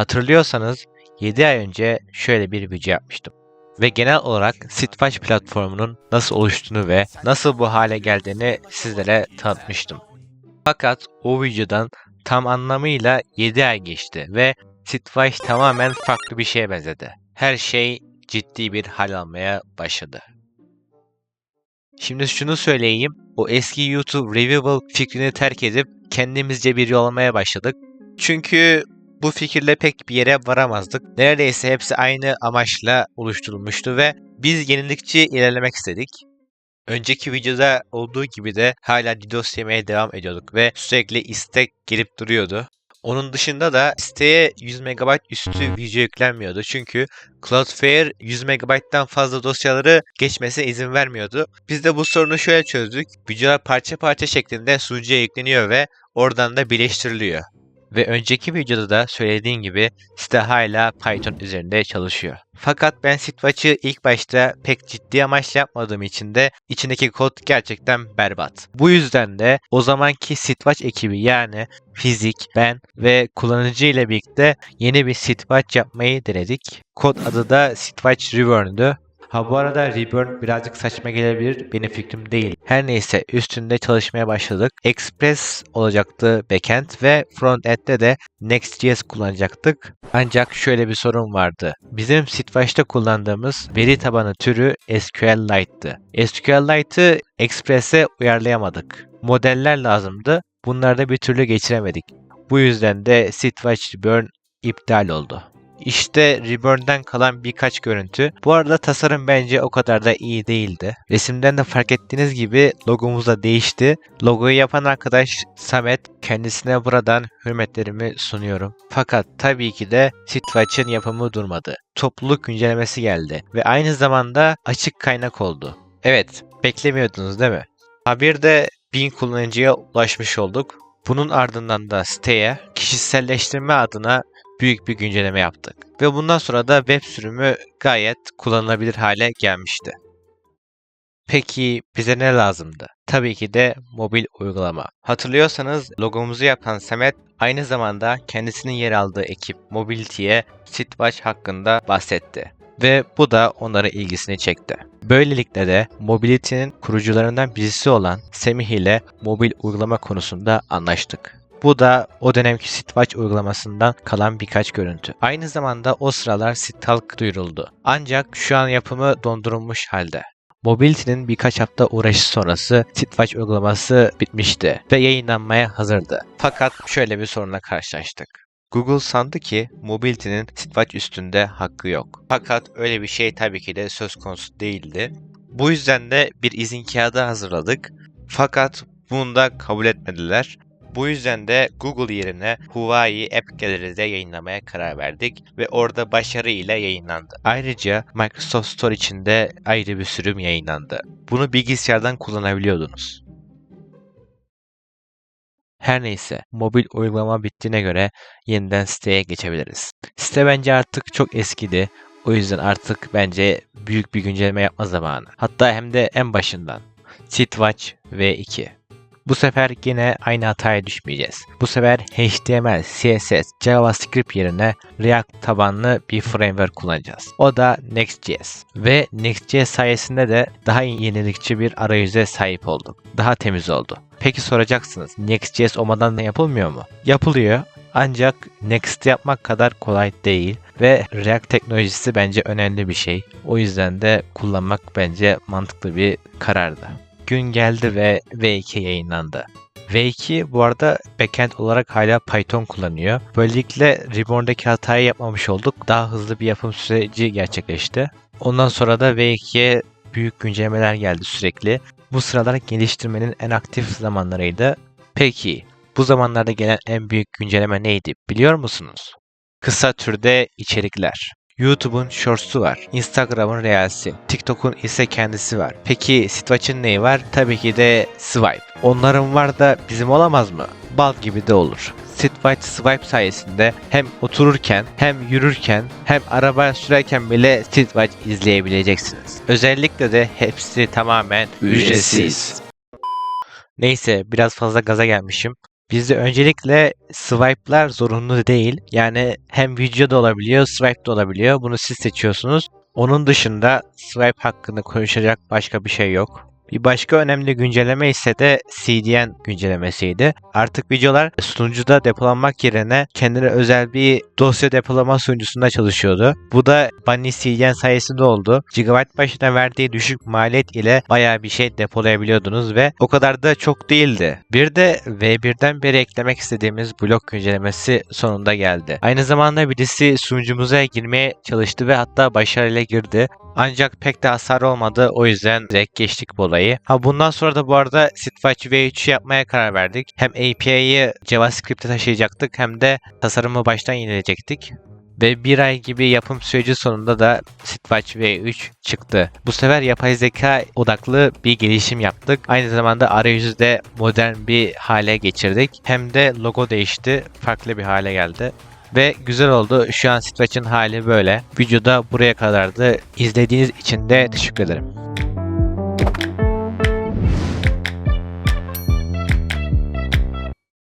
Hatırlıyorsanız 7 ay önce şöyle bir video yapmıştım. Ve genel olarak Sitwatch platformunun nasıl oluştuğunu ve nasıl bu hale geldiğini sizlere tanıtmıştım. Fakat o videodan tam anlamıyla 7 ay geçti ve Sitwatch tamamen farklı bir şeye benzedi. Her şey ciddi bir hal almaya başladı. Şimdi şunu söyleyeyim. O eski YouTube Revival fikrini terk edip kendimizce bir yol almaya başladık. Çünkü bu fikirle pek bir yere varamazdık. Neredeyse hepsi aynı amaçla oluşturulmuştu ve biz yenilikçi ilerlemek istedik. Önceki videoda olduğu gibi de hala DDoS yemeye devam ediyorduk ve sürekli istek gelip duruyordu. Onun dışında da siteye 100 MB üstü video yüklenmiyordu. Çünkü Cloudflare 100 MB'dan fazla dosyaları geçmesine izin vermiyordu. Biz de bu sorunu şöyle çözdük. Videolar parça parça şeklinde sunucuya yükleniyor ve oradan da birleştiriliyor. Ve önceki videoda da söylediğim gibi site hala Python üzerinde çalışıyor. Fakat ben Sitwatch'ı ilk başta pek ciddi amaçla yapmadığım için de içindeki kod gerçekten berbat. Bu yüzden de o zamanki Sitwatch ekibi yani Fizik, ben ve kullanıcı ile birlikte yeni bir Sitwatch yapmayı denedik. Kod adı da Sitwatch Reborn'du. Ha bu arada Reborn birazcık saçma gelebilir. Benim fikrim değil. Her neyse üstünde çalışmaya başladık. Express olacaktı backend ve frontend'de de Next.js kullanacaktık. Ancak şöyle bir sorun vardı. Bizim Sitwatch'ta kullandığımız veri tabanı türü SQLite'tı. SQLite'ı Express'e uyarlayamadık. Modeller lazımdı. Bunları da bir türlü geçiremedik. Bu yüzden de Sitwatch Reborn iptal oldu. İşte Reburn'den kalan birkaç görüntü. Bu arada tasarım bence o kadar da iyi değildi. Resimden de fark ettiğiniz gibi logomuz da değişti. Logoyu yapan arkadaş Samet kendisine buradan hürmetlerimi sunuyorum. Fakat tabii ki de Sitwatch'ın yapımı durmadı. Topluluk güncellemesi geldi ve aynı zamanda açık kaynak oldu. Evet, beklemiyordunuz değil mi? Haberde 1000 kullanıcıya ulaşmış olduk. Bunun ardından da siteye kişiselleştirme adına büyük bir güncelleme yaptık. Ve bundan sonra da web sürümü gayet kullanılabilir hale gelmişti. Peki bize ne lazımdı? Tabii ki de mobil uygulama. Hatırlıyorsanız logomuzu yapan Samet aynı zamanda kendisinin yer aldığı ekip Mobility'ye Sitwatch hakkında bahsetti. Ve bu da onların ilgisini çekti. Böylelikle de Mobility'nin kurucularından birisi olan Semih ile mobil uygulama konusunda anlaştık. Bu da o dönemki Sitwatch uygulamasından kalan birkaç görüntü. Aynı zamanda o sıralar Sitalk duyuruldu. Ancak şu an yapımı dondurulmuş halde. Mobility'nin birkaç hafta uğraşı sonrası Sitwatch uygulaması bitmişti ve yayınlanmaya hazırdı. Fakat şöyle bir sorunla karşılaştık. Google sandı ki Mobility'nin Sitwatch üstünde hakkı yok. Fakat öyle bir şey tabii ki de söz konusu değildi. Bu yüzden de bir izin kağıdı hazırladık. Fakat bunu da kabul etmediler. Bu yüzden de Google yerine Huawei App Gallery'de yayınlamaya karar verdik ve orada başarıyla yayınlandı. Ayrıca Microsoft Store içinde ayrı bir sürüm yayınlandı. Bunu bilgisayardan kullanabiliyordunuz. Her neyse, mobil uygulama bittiğine göre yeniden siteye geçebiliriz. Site bence artık çok eskidi. O yüzden artık bence büyük bir güncelleme yapma zamanı. Hatta hem de en başından. Sitwatch V2. Bu sefer yine aynı hataya düşmeyeceğiz. Bu sefer HTML, CSS, JavaScript yerine React tabanlı bir framework kullanacağız. O da Next.js. Ve Next.js sayesinde de daha yenilikçi bir arayüze sahip olduk. Daha temiz oldu. Peki soracaksınız Next.js olmadan ne yapılmıyor mu? Yapılıyor ancak Next yapmak kadar kolay değil ve React teknolojisi bence önemli bir şey. O yüzden de kullanmak bence mantıklı bir karardı gün geldi ve V2 yayınlandı. V2 bu arada backend olarak hala Python kullanıyor. Böylelikle Reborn'daki hatayı yapmamış olduk. Daha hızlı bir yapım süreci gerçekleşti. Ondan sonra da V2'ye büyük güncellemeler geldi sürekli. Bu sıralar geliştirmenin en aktif zamanlarıydı. Peki bu zamanlarda gelen en büyük güncelleme neydi biliyor musunuz? Kısa türde içerikler. YouTube'un Shorts'u var. Instagram'ın Reels'i. TikTok'un ise kendisi var. Peki Sitwatch'ın neyi var? Tabii ki de Swipe. Onların var da bizim olamaz mı? Bal gibi de olur. Sitwatch Swipe sayesinde hem otururken hem yürürken hem araba sürerken bile Sitwatch izleyebileceksiniz. Özellikle de hepsi tamamen ücretsiz. Neyse biraz fazla gaza gelmişim. Bizde öncelikle swipe'lar zorunlu değil. Yani hem video da olabiliyor, swipe de olabiliyor. Bunu siz seçiyorsunuz. Onun dışında swipe hakkında konuşacak başka bir şey yok. Bir başka önemli güncelleme ise de CDN güncellemesiydi. Artık videolar sunucuda depolanmak yerine kendine özel bir dosya depolama sunucusunda çalışıyordu. Bu da Bunny CDN sayesinde oldu. Gigabyte başına verdiği düşük maliyet ile bayağı bir şey depolayabiliyordunuz ve o kadar da çok değildi. Bir de V1'den beri eklemek istediğimiz blok güncellemesi sonunda geldi. Aynı zamanda birisi sunucumuza girmeye çalıştı ve hatta başarıyla girdi. Ancak pek de hasar olmadı o yüzden direkt geçtik bu olayı. Ha bundan sonra da bu arada Stitch V3'ü yapmaya karar verdik. Hem API'yi JavaScript'e taşıyacaktık hem de tasarımı baştan yenileyecektik. Ve bir ay gibi yapım süreci sonunda da Stitch V3 çıktı. Bu sefer yapay zeka odaklı bir gelişim yaptık. Aynı zamanda arayüzü de modern bir hale geçirdik. Hem de logo değişti. Farklı bir hale geldi. Ve güzel oldu. Şu an Stitch'in hali böyle. Videoda buraya kadardı. İzlediğiniz için de teşekkür ederim.